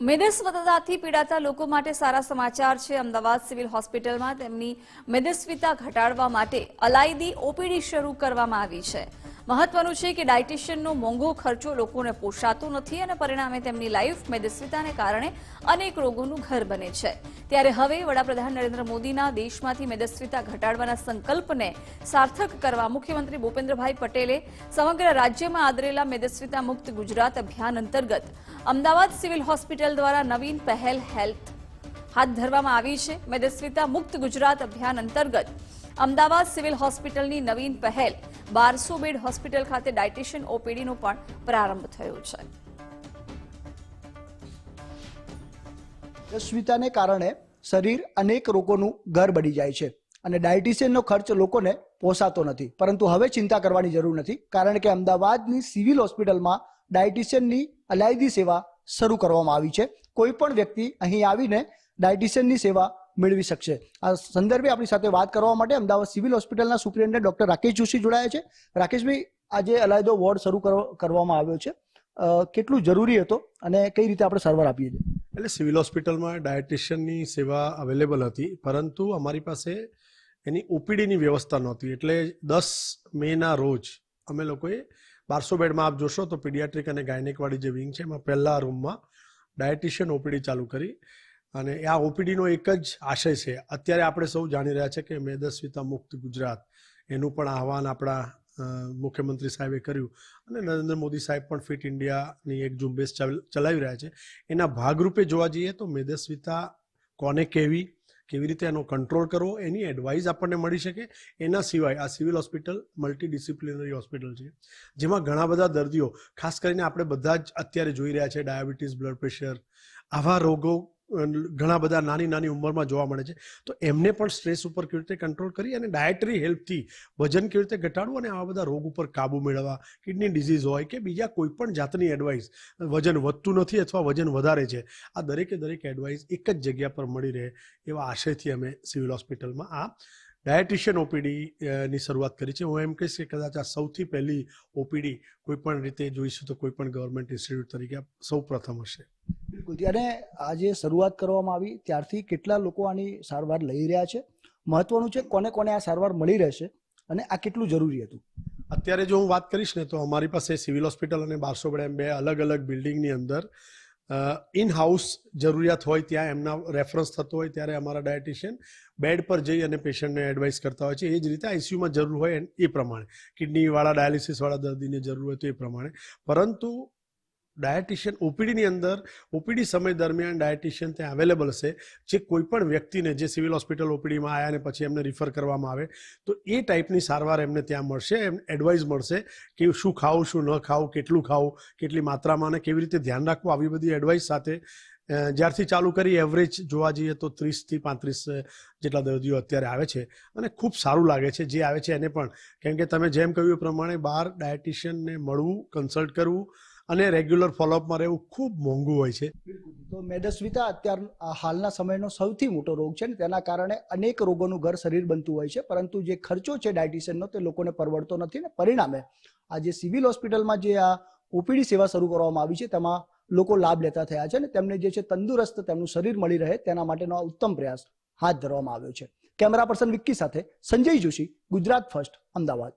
મેદસ્વતાથી પીડાતા લોકો માટે સારા સમાચાર છે. અમદાવાદ સિવિલ હોસ્પિટલમાં તેમની મેદસ્વિતા ઘટાડવા માટે અલાયદી ઓપીડી શરૂ કરવામાં આવી છે. મહત્વનું છે કે ડાયટિશિયનનો મોંઘો ખર્ચો લોકોને પોષાતો નથી અને પરિણામે તેમની લાઈફ મેદસ્વિતાને કારણે અનેક રોગોનું ઘર બને છે. ત્યારે હવે વડાપ્રધાન નરેન્દ્ર મોદીના દેશમાંથી મેદસ્વિતા ઘટાડવાના સંકલ્પને સાર્થક કરવા મુખ્યમંત્રી ભૂપેન્દ્રભાઈ પટેલે સમગ્ર રાજ્યમાં આદરેલા મેદસ્વિતા મુક્ત ગુજરાત અભિયાન અંતર્ગત અમદાવાદ સિવિલ હોસ્પિટલ દ્વારા નવીન પહેલ હેલ્થ હાથ ધરવામાં આવી છે. મેદસ્વિતા મુક્ત ગુજરાત અભિયાન અંતર્ગત અમદાવાદ સિવિલ હોસ્પિટલની નવીન પહેલ, બારસો બેડ હોસ્પિટલ ખાતે ડાયટિશિયન ઓપીડીનો પણ પ્રારંભ થયો છે. અસ્મિતાને કારણે શરીર અનેક રોગોનું ઘર બની જાય છે અને ડાયટિશિયનનો ખર્ચ લોકોને પોસાતો નથી. પરંતુ હવે ચિંતા કરવાની જરૂર નથી, કારણ કે અમદાવાદની સિવિલ હોસ્પિટલમાં ડાયટિશિયનની અલાયદી સેવા શરૂ કરવામાં આવી છે. કોઈ પણ વ્યક્તિ અહીં આવીને ડાયટિશિયનની સેવા મેળવી શકશે. આ સંદર્ભે આપણી સાથે વાત કરવા માટે અમદાવાદ સિવિલ હોસ્પિટલના સુપ્રિન્ટેન્ડન્ટ ડોક્ટર રાકેશ જોશી જોડાયા છે. રાકેશભાઈ, આજે અલાયદો વોર્ડ શરૂ કરવો- કરવામાં આવ્યો છે. કેટલું જરૂરી હતો અને કઈ રીતે આપણે સારવાર આપીએ છીએ? એટલે સિવિલ હોસ્પિટલમાં ડાયટિશિયનની સેવા અવેલેબલ હતી, પરંતુ અમારી પાસે એની ઓપીડીની વ્યવસ્થા નહોતી. એટલે દસ મેના રોજ અમે લોકોએ બારસો બેડમાં, આપ જોશો તો પીડિયાટ્રિક અને ગાયનેકવાળી જે વિંગ છે, એમાં પહેલા રૂમમાં ડાયટિશિયન ઓપીડી ચાલુ કરી. અને આ ઓપીડીનો એક જ આશય છે. અત્યારે આપણે સૌ જાણી રહ્યા છે કે મેદસ્વીતા મુક્ત ગુજરાત એનું પણ આહવાન આપણા મુખ્યમંત્રી સાહેબે કર્યું અને નરેન્દ્ર મોદી સાહેબ પણ ફિટ ઇન્ડિયાની એક ઝુંબેશ ચલ- ચલાવી રહ્યા છે. એના ભાગરૂપે જોવા જઈએ તો મેદસ્વીતા કોને કેવી કેવી રીતે એનો કંટ્રોલ કરવો, એની એડવાઇસ આપણને મળી શકે. એના સિવાય આ civil hospital multi disciplinary hospital છે, જેમાં ઘણા બધા દર્દીઓ, ખાસ કરીને આપણે બધા જ અત્યારે જોઈ રહ્યા છે ડાયાબિટીસ, બ્લડ પ્રેશર, આવા રોગો ઘણા બધા નાની નાની ઉંમરમાં જોવા મળે છે. તો એમને પણ સ્ટ્રેસ ઉપર કેવી રીતે કંટ્રોલ કરી અને ડાયટરી હેલ્પથી વજન કેવી રીતે ઘટાડવું અને આવા બધા રોગ ઉપર કાબુ મેળવવા, કિડની ડિઝીઝ હોય કે બીજા કોઈ પણ જાતની એડવાઇસ, વજન વધતું નથી અથવા વજન વધારે છે, આ દરેકે દરેક એડવાઇસ એક જ જગ્યા પર મળી રહે એવા આશયથી અમે સિવિલ હોસ્પિટલમાં આ ડાયટિશિયન ઓપીડી ની શરૂઆત કરી છે. હું એમ કહીશ કે કદાચ આ સૌથી પહેલી ઓપીડી કોઈ પણ રીતે જોઈશું તો કોઈ પણ ગવર્મેન્ટ ઇન્સ્ટિટ્યૂટ તરીકે સૌ પ્રથમ હશે. બિલકુલ ત્યારે આજે શરૂઆત કરવામાં આવી, ત્યારથી કેટલા લોકો આની સારવાર લઈ રહ્યા છે? મહત્વનું છે કોને કોને આ સારવાર મળી રહેશે અને આ કેટલું જરૂરી હતું? અત્યારે જો હું વાત કરીશ ને, તો અમારી પાસે સિવિલ હોસ્પિટલ અને બારસો બેડ એમ બે અલગ અલગ બિલ્ડિંગની અંદર ઇન હાઉસ જરૂરિયાત હોય ત્યાં એમના રેફરન્સ થતો હોય ત્યારે અમારા ડાયટિશિયન બેડ પર જઈ અને પેશન્ટને એડવાઇસ કરતા હોય છે. એ જ રીતે આઈસીયુમાં જરૂર હોય એ પ્રમાણે. કિડનીવાળા ડાયાલિસિસવાળા દર્દીને જરૂર હોય તો એ પ્રમાણે. પરંતુ ડાયટિશિયન ઓપીડીની અંદર, ઓપીડી સમય દરમિયાન ડાયટિશિયન ત્યાં અવેલેબલ હશે જે કોઈ પણ વ્યક્તિને જે સિવિલ હોસ્પિટલ ઓપીડીમાં આવ્યા અને પછી એમને રિફર કરવામાં આવે, તો એ ટાઈપની સારવાર એમને ત્યાં મળશે, એમ એડવાઇસ મળશે કે શું ખાવું, શું ન ખાવું, કેટલું ખાવું, કેટલી માત્રામાં અને કેવી રીતે ધ્યાન રાખવું, આવી બધી એડવાઇસ સાથે જ્યારથી ચાલુ કરી એવરેજ જોવા જઈએ તો ત્રીસથી પાંત્રીસ જેટલા દર્દીઓ અત્યારે આવે છે અને ખૂબ સારું લાગે છે, જે આવે છે એને પણ. કેમ કે તમે જેમ કહ્યું એ પ્રમાણે બહાર ડાયટિશિયનને મળવું, કન્સલ્ટ કરવું અને રેગ્યુલર ફોલોઅપમાં રહેવું ખૂબ મોંઘું હોય છે. તો મેદસ્વીતા અત્યાર હાલના સમયનો સૌથી મોટો રોગ છે ને તેના કારણે અનેક રોગોનું ઘર શરીર બનતું હોય છે, પરંતુ જે ખર્ચો છે ડાયટિશિયનનો તે લોકોને પરવડતો નથી ને પરિણામે આ જે સિવિલ હોસ્પિટલમાં જે આ ઓપીડી સેવા શરૂ કરવામાં આવી છે તેમાં લોકો લાભ લેતા થયા છે ને તેમને જે છે તંદુરસ્ત તેમનું શરીર મળી રહે તેના માટેનો આ ઉત્તમ પ્રયાસ હાથ ધરવામાં આવ્યો છે. કેમેરા પર્સન વિક્કી સાથે સંજય જોશી, ગુજરાત ફર્સ્ટ, અમદાવાદ.